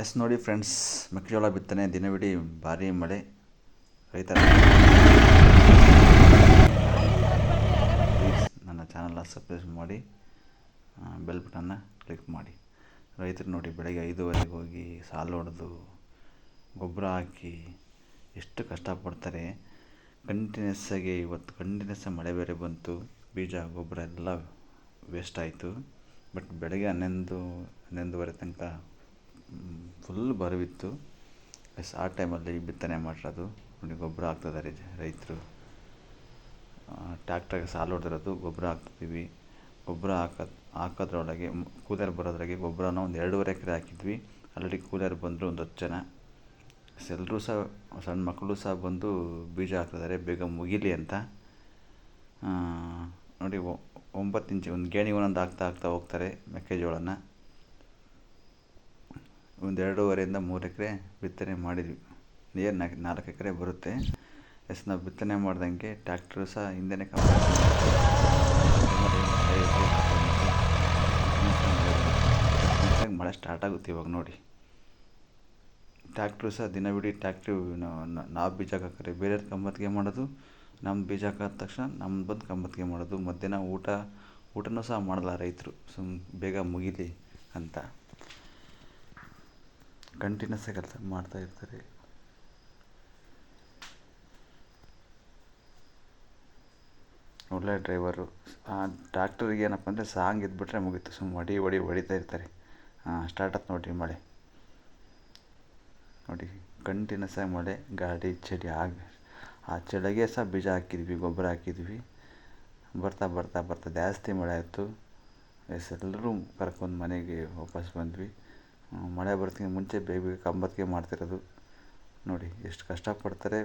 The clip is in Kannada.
ಎಸ್ ನೋಡಿ ಫ್ರೆಂಡ್ಸ್, ಮೆಕ್ಕೆಜೋಳ ಬಿತ್ತನೆ, ದಿನವಿಡೀ ಭಾರಿ ಮಳೆ. ರೈತರ. ಪ್ಲೀಸ್ ನನ್ನ ಚಾನಲ್ನ ಸಬ್ಸ್ಕ್ರೈಬ್ ಮಾಡಿ ಬೆಲ್ ಬಟನ್ನ ಕ್ಲಿಕ್ ಮಾಡಿ. ರೈತರು ನೋಡಿ ಬೆಳಗ್ಗೆ ಐದುವರೆಗೆ ಹೋಗಿ ಸಾಲು ಹೊಡೆದು ಗೊಬ್ಬರ ಹಾಕಿ ಎಷ್ಟು ಕಷ್ಟಪಡ್ತಾರೆ. ಕಂಟಿನ್ಯೂಸ್ ಆಗಿ ಇವತ್ತು ಕಂಟಿನ್ಯೂಸ್ ಮಳೆ ಬೇರೆ ಬಂತು. ಬೀಜ, ಗೊಬ್ಬರ ಎಲ್ಲ ವೇಸ್ಟ್ ಆಯಿತು. ಬಟ್ ಬೆಳಗ್ಗೆ ಹನ್ನೊಂದು, ಹನ್ನೊಂದುವರೆ ತನಕ ಫುಲ್ ಬರವಿತ್ತು. ಎಸ್, ಆ ಟೈಮಲ್ಲಿ ಬಿತ್ತನೆ ಮಾಡಿರೋದು ನೋಡಿ, ಗೊಬ್ಬರ ಹಾಕ್ತಿದ್ದಾರೆ ರೈತರು. ಟ್ಯಾಕ್ಟ್ರಾಗೆ ಸಾಲು ಹೊಡೆದಿರೋದು ಗೊಬ್ಬರ ಹಾಕ್ತಿದ್ದೀವಿ ಗೊಬ್ಬರ ಹಾಕದ್ ಹಾಕೋದ್ರೊಳಗೆ ಕೂಲರ್ ಬರೋದ್ರಾಗೆ ಗೊಬ್ಬರನ ಒಂದು ಎರಡೂವರೆ ಎಕರೆ ಹಾಕಿದ್ವಿ. ಆಲ್ರೆಡಿ ಕೂಲರ್ ಬಂದರು ಒಂದು ಹತ್ತು ಜನ. ಎಲ್ಲರೂ ಸಹ, ಸಣ್ಣ ಮಕ್ಕಳು ಸಹ ಬಂದು ಬೀಜ ಹಾಕ್ತಿದ್ದಾರೆ ಬೇಗ ಮುಗಿಲಿ ಅಂತ. ನೋಡಿ ಒಂಬತ್ತು ಇಂಚು, ಒಂದು ಗೇಣಿ ಒಂದೊಂದು ಹಾಕ್ತಾ ಹಾಕ್ತಾ ಹೋಗ್ತಾರೆ ಮೆಕ್ಕೆಜೋಳನ. ಒಂದು ಎರಡೂವರೆಯಿಂದ ಮೂರು ಎಕರೆ ಬಿತ್ತನೆ ಮಾಡಿದ್ವಿ. ನಿಯರ್ ನಾಲ್ಕು ನಾಲ್ಕು ಎಕರೆ ಬರುತ್ತೆ. ಎಸ್, ನಾವು ಬಿತ್ತನೆ ಮಾಡ್ದಂಗೆ ಟ್ಯಾಕ್ಟ್ರು ಸಹ ಹಿಂದೆನೇ ಮಳೆ ಸ್ಟಾರ್ಟ್ ಆಗುತ್ತೆ ಇವಾಗ ನೋಡಿ. ಟ್ಯಾಕ್ಟ್ರು ಸಹ ದಿನವಿಡೀ ಟ್ಯಾಕ್ಟ್ರು ನಾವು ಬೀಜ ಹಾಕಿದ್ರೆ ಬೇರೆಯವ್ರ ಕಂಬತ್ತಿಗೆ ಮಾಡೋದು ನಮ್ಮ ಬೀಜ ಹಾಕಿದ ತಕ್ಷಣ ನಮ್ಮ ಬಂದು ಕಂಬತ್ತಿಗೆ ಮಾಡೋದು, ಮಧ್ಯಾಹ್ನ ಊಟ, ಊಟನೂ ಸಹ ಮಾಡಲ್ಲ ರೈತರು. ಸುಮ್ ಬೇಗ ಮುಗೀಲಿ ಅಂತ. ಕಂಟಿನ್ಯೂಸ್ ಆಗಿ ಕೆಲಸ ಮಾಡ್ತಾ ಇರ್ತಾರೆ. ಒಳ್ಳೆ ಡ್ರೈವರು. ಆ ಡಾಕ್ಟರಿಗೆ ಏನಪ್ಪ ಅಂದರೆ ಸಾಂಗ್ ಇದ್ಬಿಟ್ರೆ ಮುಗೀತು. ಸುಮ್ಮ ಹೊಡಿ ಹೊಡಿ, ಹೊಡಿತಾ ಇರ್ತಾರೆ. ಹಾಂ ಸ್ಟಾರ್ಟ್ ಆಯ್ತು ನೋಡಿ ಮಳೆ. ನೋಡಿ ಕಂಟಿನ್ಯೂಸ್ ಆಗಿ ಮಳೆ ಗಾಡಿ ಚಳಿ ಆಗ ಆ ಚಳಿಗೆ ಸಹ ಬೀಜ ಹಾಕಿದ್ವಿ, ಗೊಬ್ಬರ ಹಾಕಿದ್ವಿ. ಬರ್ತಾ ಬರ್ತಾ ಬರ್ತಾ ಜಾಸ್ತಿ ಮಳೆ ಆಯಿತು. ಎಸ್ ಎಲ್ಲರೂ ಕರ್ಕೊಂಡು ಮನೆಗೆ ವಾಪಸ್ ಬಂದ್ವಿ. ಮಳೆ ಬರೋದಕ್ಕಿಂತ ಮುಂಚೆ ಬೇಗ ಬೇಗ ಕಂಬತ್ತಿಗೆ ಮಾಡ್ತಿರೋದು. ನೋಡಿ ಎಷ್ಟು ಕಷ್ಟಪಡ್ತಾರೆ.